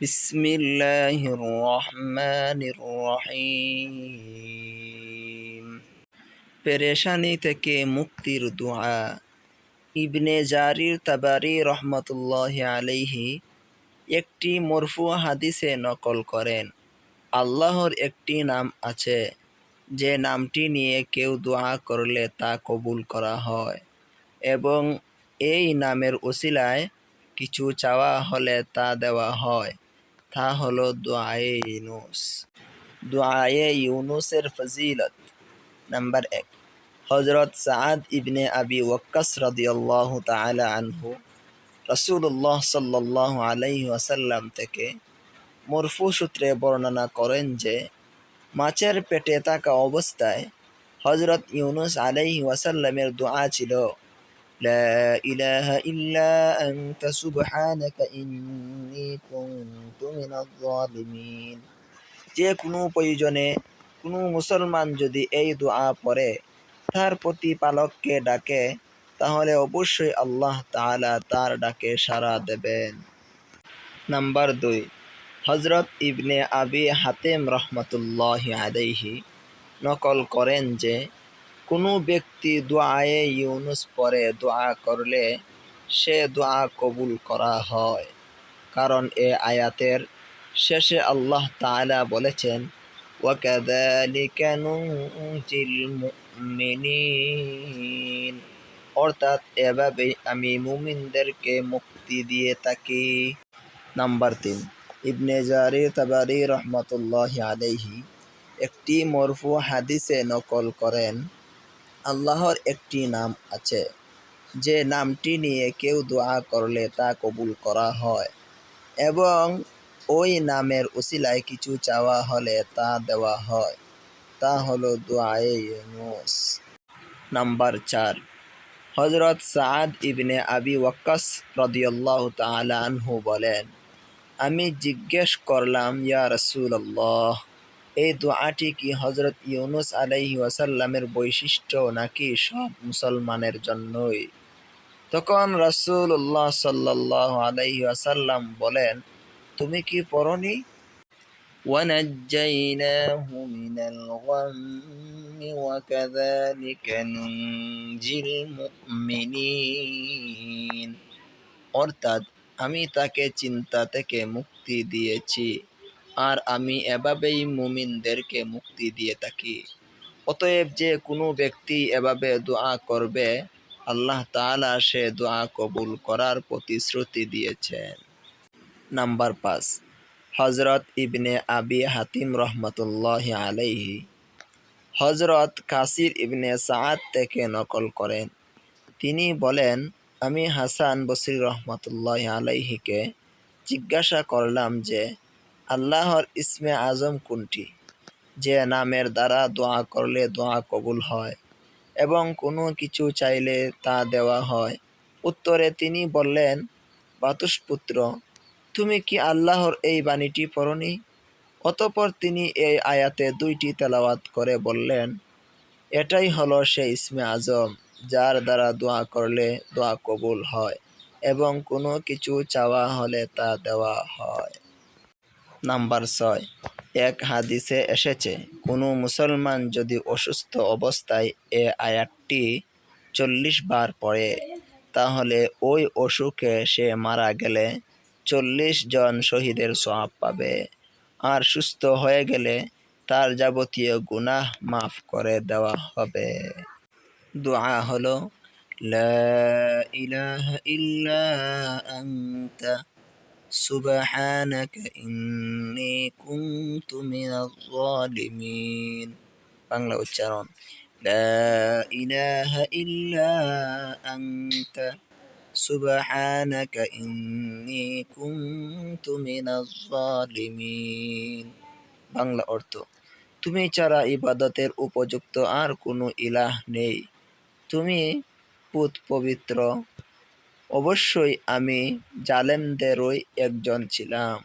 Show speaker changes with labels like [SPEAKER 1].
[SPEAKER 1] بسم الله الرحمن الرحيم পেরেশানি থেকে মুক্তির দোয়া ইবনে জারির তাবারি রহমতুল্লাহ আলাইহি একটি মরফু হাদিসে নকল করেন আল্লাহর একটি নাম আছে যে নামটি নিয়ে কেউ দোয়া করলে তা কবুল করা হয় এবং এই নামের ওসিলায় কিছু চাওয়া হলে তা দেওয়া হয় তা হলো দোয়ায়ে ইউনুস দোয়ায়ে ইউনুসের ফজিলত নাম্বার এক হজরত সাদ ইবনে আবি ওয়াক্কাস রদিয়াল্লাহ তালা আনহু রসুল্লাহ সাল্লাহ আলাইহি ওয়াসাল্লাম থেকে মরফু সূত্রে বর্ণনা করেন যে, মাছের পেটে থাকা অবস্থায় হজরত ইউনুস আলাইহি ওয়াসাল্লামের দোয়া ছিল। لا إله إلا أنت سبحانك إني كنت من الظالمين যে কোনো প্রয়োজনে কোনো মুসলমান যদি এই দোয়া পড়ে তার প্রতিপালককে ডাকে তাহলে অবশ্যই আল্লাহ তাআলা তার ডাকে সাড়া দেবেন নাম্বার দুই হজরত ইবনে আবি হাতেম রহমতুল্লাহ আলাইহি নকল করেন যে কোনো ব্যক্তি দোয়ায়ে ইউনুস পরে দোয়া করলে সে দোয়া কবুল করা হয় কারণ এ আয়াতের শেষে আল্লাহ তাআলা বলেছেন وَكَذَلِكَ نُنْجِي الْمُؤْمِنِينَ অর্থাৎ এভাবেই আমি মুমিনদেরকে মুক্তি দিয়ে থাকি নাম্বার তিন ইবনে জারি তাবারি রহমতুল্লাহ আলাইহি একটি মরফু হাদিসে নকল করেন আল্লাহর একটি নাম আছে। যে নামটি নিয়ে কেউ দোয়া করলে তা কবুল করা হয় এবং ওই নামের উসিলায় কিছু চাওয়া হলে তা দেওয়া হয়। তা হলো দোয়ায়ে ইউনুস। নাম্বার চার হজরত সাদ ইবনে আবি ওয়াক্কাস রদিয়াল্লাহ তাআলা আনহু বলেন, আমি জিজ্ঞেস করলাম, ইয়া রাসূলুল্লাহ এই দোয়াটি কি হজরত ইউনুস আলাইহি ওয়াসাল্লামের বৈশিষ্ট্য নাকি সব মুসলমানের জন্যই তখন রাসূলুল্লাহ সাল্লাল্লাহু আলাইহি ওয়াসাল্লাম বলেন তুমি কি পড়নি ونجيناه من الغم وكذلك ننجي المؤمنين অর্থাৎ আমি তাকে চিন্তা থেকে মুক্তি দিয়েছি আর আমি এভাবেই মুমিনদেরকে মুক্তি দিয়ে থাকি। অতএব যে কোনো ব্যক্তি এভাবে দোয়া করবে, আল্লাহ তালা সে দোয়া কবুল করার প্রতিশ্রুতি দিয়েছেন। নাম্বার পাঁচ হজরত ইবনে আবি হাতিম রহমতুল্লাহ আলাইহি। হজরত কাসির ইবনে সাদ থেকে নকল করেন। তিনি বলেন, আমি হাসান বসির রহমতুল্লাহ আলাইহিকে জিজ্ঞাসা করলাম যে আল্লাহর ইসমে আজম কোনটি? যে নামের দ্বারা দোয়া করলে দোয়া কবুল হয় এবং কোনো কিছু চাইলে তা দেওয়া হয়। উত্তরে তিনি বললেন বাতুসপুত্র তুমি কি আল্লাহর এই বাণীটি পড়নি? অতপর তিনি এই আয়াতে দুইটি তেলাওয়াত করে বললেন, এটাই হলো সে ইসমে আজম, যার দ্বারা দোয়া করলে দোয়া কবুল হয় এবং কোনো কিছু চাওয়া হলে তা দেওয়া হয়। নাম্বার ছয়। এক হাদিসে এসেছে, কোনো মুসলমান যদি অসুস্থ অবস্থায় এ আয়াতটি চল্লিশ বার পড়ে, তাহলে ওই অসুখে সে মারা গেলে চল্লিশ জন শহীদের সওয়াব পাবে। আর সুস্থ হয়ে গেলে তার যাবতীয় গুনাহ মাফ করে দেওয়া হবে। দোয়া হলো, লা ইলাহা ইল্লা আনতা সুবহানাকা ইন্নী কুনতু মিনাজ জালিমিন বাংলা উচ্চারণ, লা ইলাহা ইল্লা আনতা। সুবহানাকা ইন্নী কুনতু মিনাজ জালিমিন বাংলা অর্থ, তুমি ছাড়া ইবাদতের উপযুক্ত আর কোনো ইলাহ নেই। তুমি পুত পবিত্র। অবশ্যই আমি জালেমদেরই একজন ছিলাম।